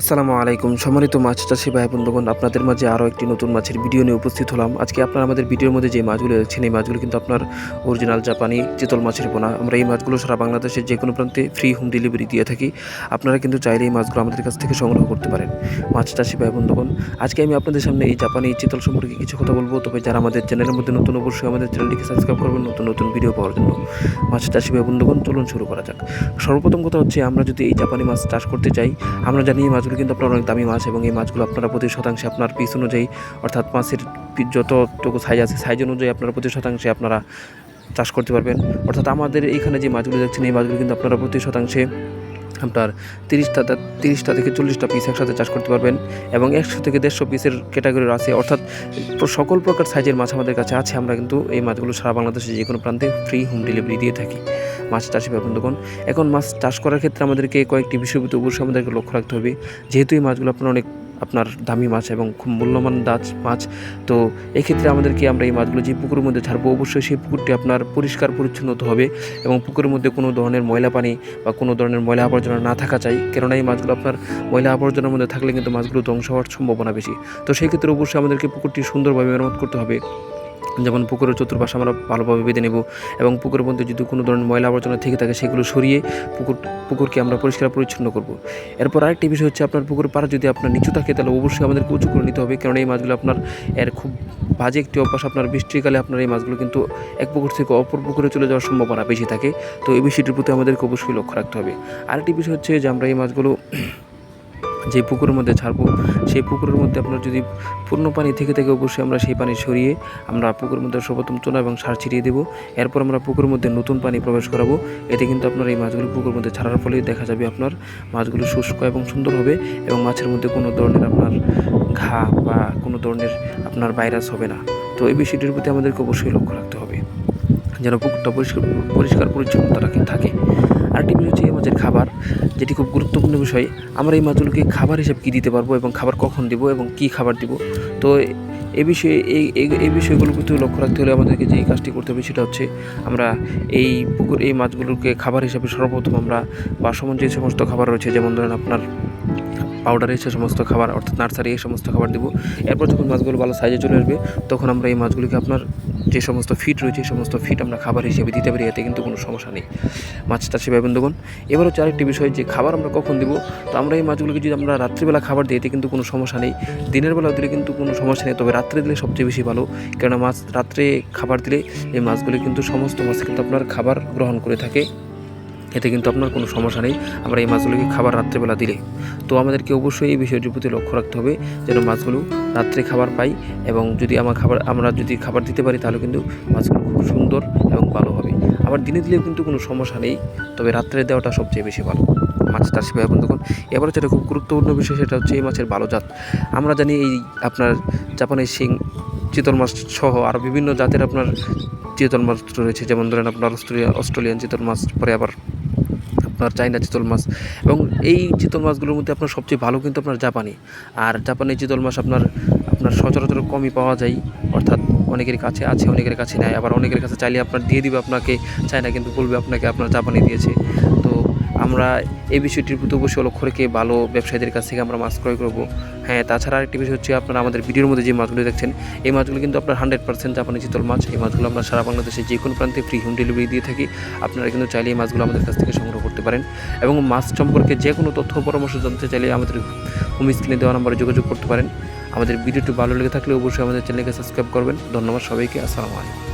আসসালামু আলাইকুম। সম্মানিত মাছ চাষি ভাই, বন্ধুগণ, আপনাদের মাঝে আরও একটি নতুন মাছের ভিডিও নিয়ে উপস্থিত হলাম। আজকে আপনারা আমাদের ভিডিওর মধ্যে যে মাছগুলো দেখছেন, এই মাছগুলো কিন্তু আপনার অরিজিনাল জাপানি চিতল মাছের পোনা আমরা এই মাছগুলো সারা বাংলাদেশের যে কোনো প্রান্তে ফ্রি হোম ডেলিভারি দিয়ে থাকি। আপনারা কিন্তু চাইলে এই মাছগুলো আমাদের কাছ থেকে সংগ্রহ করতে পারেন। মাছ চাষি ভাই, বন্ধুগণ, আজকে আমি আপনাদের সামনে এই জাপানি চিতল সম্পর্কে কিছু কথা বলব। তবে যারা আমাদের চ্যানেলের মধ্যে নতুন, অবশ্যই আমাদের চ্যানেলটিকে সাবস্ক্রাইব করবেন নতুন নতুন ভিডিও পাওয়ার জন্য। মাছ চাষি ভাই, বন্ধুগণ, চলুন শুরু করা যাক। সর্বপ্রথম কথা হচ্ছে, আমরা যদি এই জাপানি মাছ চাষ করতে চাই, আমরা জানি এই মাছগুলো কিন্তু আপনার অনেক দামি মাছ এবং এই মাছগুলো আপনারা প্রতি শতাংশে আপনার পিস অনুযায়ী, অর্থাৎ মাছের যতটুকু সাইজ আছে সাইজ অনুযায়ী আপনারা প্রতি শতাংশে আপনারা চাষ করতে পারবেন। অর্থাৎ আমাদের এইখানে যে মাছগুলো দেখছেন, এই মাছগুলো কিন্তু আপনারা প্রতি শতাংশে আপনার তিরিশটা তিরিশটা থেকে চল্লিশটা পিস একসাথে চাষ করতে পারবেন এবং একশো থেকে দেড়শো পিসের ক্যাটাগরির আছে। অর্থাৎ সকল প্রকার সাইজের মাছ আমাদের কাছে আছে। আমরা কিন্তু এই মাছগুলো সারা বাংলাদেশে যে কোনো প্রান্তে ফ্রি হোম ডেলিভারি দিয়ে থাকি। মাছ চাষি বন্ধুগণ। এখন মাছ চাষ করার ক্ষেত্রে আমাদেরকে কয়েকটি বিষয় প্রতি অবশ্যই আমাদেরকে লক্ষ্য রাখতে হবে। যেহেতু এই মাছগুলো আপনার অনেক, আপনার দামি মাছ এবং খুব মূল্যবান দাচ মাছ, তো এক্ষেত্রে আমাদেরকে আমরা এই মাছগুলো যে পুকুরের মধ্যে ছাড়বো, অবশ্যই সেই পুকুরটি আপনার পরিষ্কার পরিচ্ছন্ন হতে হবে এবং পুকুরের মধ্যে কোনো ধরনের ময়লা পানি বা কোনো ধরনের ময়লা আবর্জনা না থাকা চাই। কেননা এই মাছগুলো আপনার ময়লা আবর্জনার মধ্যে থাকলে কিন্তু মাছগুলো ধ্বংস হওয়ার সম্ভাবনা বেশি। তো সেই ক্ষেত্রে অবশ্যই আমাদেরকে পুকুরটি সুন্দরভাবে মেরামত করতে হবে। যেমন পুকুরের চতুর্পাশে আমরা ভালোভাবে বেঁধে নেব এবং পুকুরের মধ্যে যদি কোনো ধরনের ময়লা আবর্জনা থেকে থাকে সেগুলো সরিয়ে পুকুর, পুকুরকে আমরা পরিষ্কার পরিচ্ছন্ন করব। এরপর আরেকটি বিষয় হচ্ছে আপনার পুকুর পাড় যদি আপনার নিচু থাকে তাহলে অবশ্যই আমাদেরকে উঁচু করে নিতে হবে, কারণ এই মাছগুলো আপনার এর খুব বাজে একটি অভ্যাস। আপনার বৃষ্টিকালে আপনার এই মাছগুলো কিন্তু এক পুকুর থেকে অপর পুকুরে চলে যাওয়ার সম্ভাবনা বেশি থাকে। তো এই বিষয়টির প্রতি আমাদেরকে অবশ্যই লক্ষ্য রাখতে হবে। আরেকটি বিষয় হচ্ছে যে আমরা এই মাছগুলো যে পুকুরের মধ্যে ছাড়বো সেই পুকুরের মধ্যে আপনার যদি পূর্ণ পানি থেকে থেকে অবশ্যই আমরা সেই পানি সরিয়ে আমরা পুকুরের মধ্যে সর্বপ্রথম চুনা এবং সার ছিটিয়ে দেবো। এরপর আমরা পুকুরের মধ্যে নতুন পানি প্রবেশ করাবো। এতে কিন্তু আপনার এই মাছগুলো পুকুরের মধ্যে ছাড়ার ফলে দেখা যাবে আপনার মাছগুলো শুষ্ক এবং সুন্দর হবে এবং মাছের মধ্যে কোনো ধরনের আপনার ঘা বা কোনো ধরনের আপনার ভাইরাস হবে না। তো এই বিষয়টির প্রতি আমাদেরকে অবশ্যই লক্ষ্য রাখতে হবে। যেন পুকুরটা পরিষ্কার পরিষ্কার পরিচ্ছন্নতা রাখে থাকে। আরেকটি বিষয় হচ্ছে এই মাছের খাবার, যেটি খুব গুরুত্বপূর্ণ বিষয়। আমরা এই মাছগুলোকে খাবার হিসেবে কী দিতে পারব এবং খাবার কখন দিব এবং কী খাবার দিব? তো এ বিষয়ে এই এই- বিষয়গুলোর প্রতি লক্ষ্য রাখতে হলে আমাদেরকে যে কাজটি করতে হবে সেটা হচ্ছে আমরা এই পুকুর, এই মাছগুলোকে খাবার হিসাবে সর্বপ্রথম আমরা বাসমন যে সমস্ত খাবার রয়েছে, যেমন ধরেন আপনার পাউডারে সে সমস্ত খাবার, অর্থাৎ নার্সারি এই সমস্ত খাবার দেবো। এরপর যখন মাছগুলো ভালো সাইজে চলে আসবে, তখন আমরা এই মাছগুলিকে আপনার যে সমস্ত ফিট রয়েছে সমস্ত ফিট আমরা খাবার হিসেবে দিতে পারি, এতে কিন্তু কোনো সমস্যা নেই। মাছ চাষি ভাই, বন্ধুগণ এবার হচ্ছে আরেকটি বিষয় যে খাবার আমরা কখন দিব? তো আমরা এই মাছগুলোকে যদি আমরা রাত্রিবেলা খাবার দিই, এতে কিন্তু কোনো সমস্যা নেই। দিনের বেলা দিলে কিন্তু কোনো সমস্যা নেই, তবে রাত্রে দিলে সবচেয়ে বেশি ভালো। কেননা মাছ রাত্রে খাবার দিলে এই মাছগুলি কিন্তু সমস্ত মাছ কিন্তু আপনার খাবার গ্রহণ করে থাকে। এতে কিন্তু আপনার কোনো সমস্যা নেই। আমরা এই মাছগুলোকে খাবার রাত্রেবেলা দিলে। তো আমাদেরকে অবশ্যই এই বিষয়টির প্রতি লক্ষ্য রাখতে হবে যেন মাছগুলো রাত্রে খাবার পাই এবং যদি আমার খাবার, আমরা যদি খাবার দিতে পারি তাহলে কিন্তু মাছগুলো খুব সুন্দর এবং ভালো হবে। আবার দিনে দিলেও কিন্তু কোনো সমস্যা নেই, তবে রাত্রে দেওয়াটা সবচেয়ে বেশি ভালো। মাছ চাষি ভাই বন্ধুগণ এবার যেটা খুব গুরুত্বপূর্ণ বিষয়, সেটা হচ্ছে এই মাছের ভালো জাত। আমরা জানি এই আপনার জাপানের শিং, চিতল মাছ সহ আরও বিভিন্ন জাতের আপনার চিতল মাছ রয়েছে। যেমন ধরেন আপনার অস্ট্রেলিয়া, অস্ট্রেলিয়ান চিতল মাছ, পরে আবার আপনার চাইনা চিতল মাছ। এবং এই চিতল মাছগুলোর মধ্যে আপনার সবচেয়ে ভালো কিন্তু আপনার জাপানি। আর জাপানি চিতল মাছ আপনার আপনার সচরাচর কমই পাওয়া যায়। অর্থাৎ অনেকের কাছে আছে, অনেকের কাছে নেয় আবার অনেকের কাছে চাইলে আপনার দিয়ে দিবে আপনাকে। চায়না কিন্তু বলবে আপনাকে আপনার জাপানি দিয়েছে। তো আমরা এই বিষয়টির প্রতি অবশ্যই লক্ষ্য রেখে ভালো ব্যবসায়ীদের কাছ থেকে আমরা মাছ ক্রয় করব। হ্যাঁ তাছাড়া আরেকটি বিষয় হচ্ছে আপনারা আমাদের ভিডিওর মধ্যে যে মাছগুলো দেখছেন, এই মাছগুলো কিন্তু আপনার হান্ড্রেড পার্সেন্ট জাপানি চিতল মাছ। এই মাছগুলো আমরা সারা বাংলাদেশে যে কোনো প্রান্তে ফ্রি হোম ডেলিভারি দিয়ে থাকি। আপনারা কিন্তু চাইলে এই মাছগুলো আমাদের কাছ থেকে সংগ্রহ করতে পারেন। এবং মাছ সম্পর্কে যে কোনো তথ্য পরামর্শ জানতে চাইলে আমাদের হোম স্ক্রিনে দেওয়া নম্বরে যোগাযোগ করতে পারেন। আমাদের ভিডিওটি ভালো লেগে থাকলে অবশ্যই আমাদের চ্যানেলকে সাবস্ক্রাইব করবেন। ধন্যবাদ সবাইকে। আসসালামু আলাইকুম।